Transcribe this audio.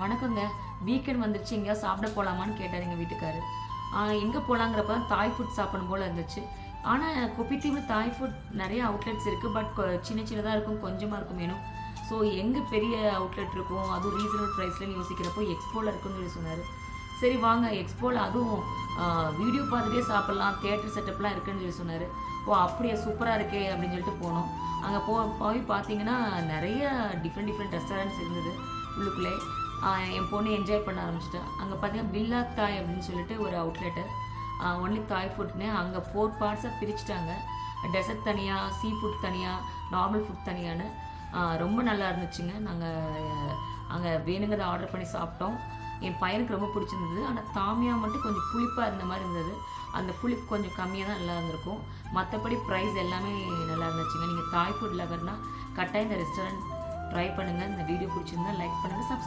வணக்கங்க. வீக்கெண்ட் வந்துருச்சு. எங்கேயாவது சாப்பிட போகலாமான்னு கேட்டார் எங்கள் வீட்டுக்காரு. எங்கே போகலாங்கிறப்ப தாய் ஃபுட் சாப்பிடணும் போல் இருந்துச்சு. ஆனால் கொப்பித்தீவில் தாய் ஃபுட் நிறைய அவுட்லெட்ஸ் இருக்குது பட் சின்ன சின்னதாக இருக்கும் கொஞ்சமாக இருக்கும் வேணும் ஸோ எங்கே பெரிய அவுட்லெட் இருக்கும் அதுவும் ரீசனபிள் ப்ரைஸ்லன்னு யோசிக்கிறப்போ எக்ஸ்போவில் இருக்குன்னு சொல்லி சொன்னார். சரி வாங்க. எக்ஸ்போவில் அதுவும் வீடியோ பார்த்துட்டே சாப்பிட்லாம். தியேட்டர் செட்டப்லாம் இருக்குன்னு சொல்லி சொன்னார். ஓ அப்படியே சூப்பராக இருக்கே அப்படின்னு சொல்லிட்டு போனோம். அங்கே போ போய் பார்த்தீங்கன்னா நிறைய டிஃப்ரெண்ட் டிஃப்ரெண்ட் ரெஸ்டாரண்ட்ஸ் இருந்தது உள்ளுக்குள்ளே. என் பொண்ணு என்ஜாய் பண்ண ஆரம்பிச்சிட்டேன் அங்கே பார்த்தீங்கன்னா பில்லா தாய் அப்படின்னு சொல்லிட்டு ஒரு அவுட்லெட்டு ஒன்லி தாய் ஃபுட்னு அங்கே ஃபோர் பார்ட்ஸாக பிரிச்சுட்டாங்க. டெசர்ட் தனியாக சீ ஃபுட் தனியாக நார்மல் ஃபுட் தனியான்னு ரொம்ப நல்லா இருந்துச்சுங்க. நாங்கள் அங்கே வேணுங்கிறத ஆர்டர் பண்ணி சாப்பிட்டோம். என் பையனுக்கு ரொம்ப பிடிச்சிருந்தது. ஆனால் தாமியா மட்டும் கொஞ்சம் புளிப்பாக இருந்த மாதிரி இருந்தது. அந்த புளிப்பு கொஞ்சம் கம்மியாக தான் நல்லா இருந்திருக்கும். மற்றபடி ப்ரைஸ் எல்லாமே நல்லா இருந்துச்சுங்க. நீங்கள் தாய் ஃபுட் லவர்னால் கட்டாயம் இந்த ரெஸ்டாரண்ட் ட்ரை பண்ணுங்கள் இந்த வீடியோ பிடிச்சிருந்தா லைக் பண்ணுங்கள் சப்ஸ்கிரைப்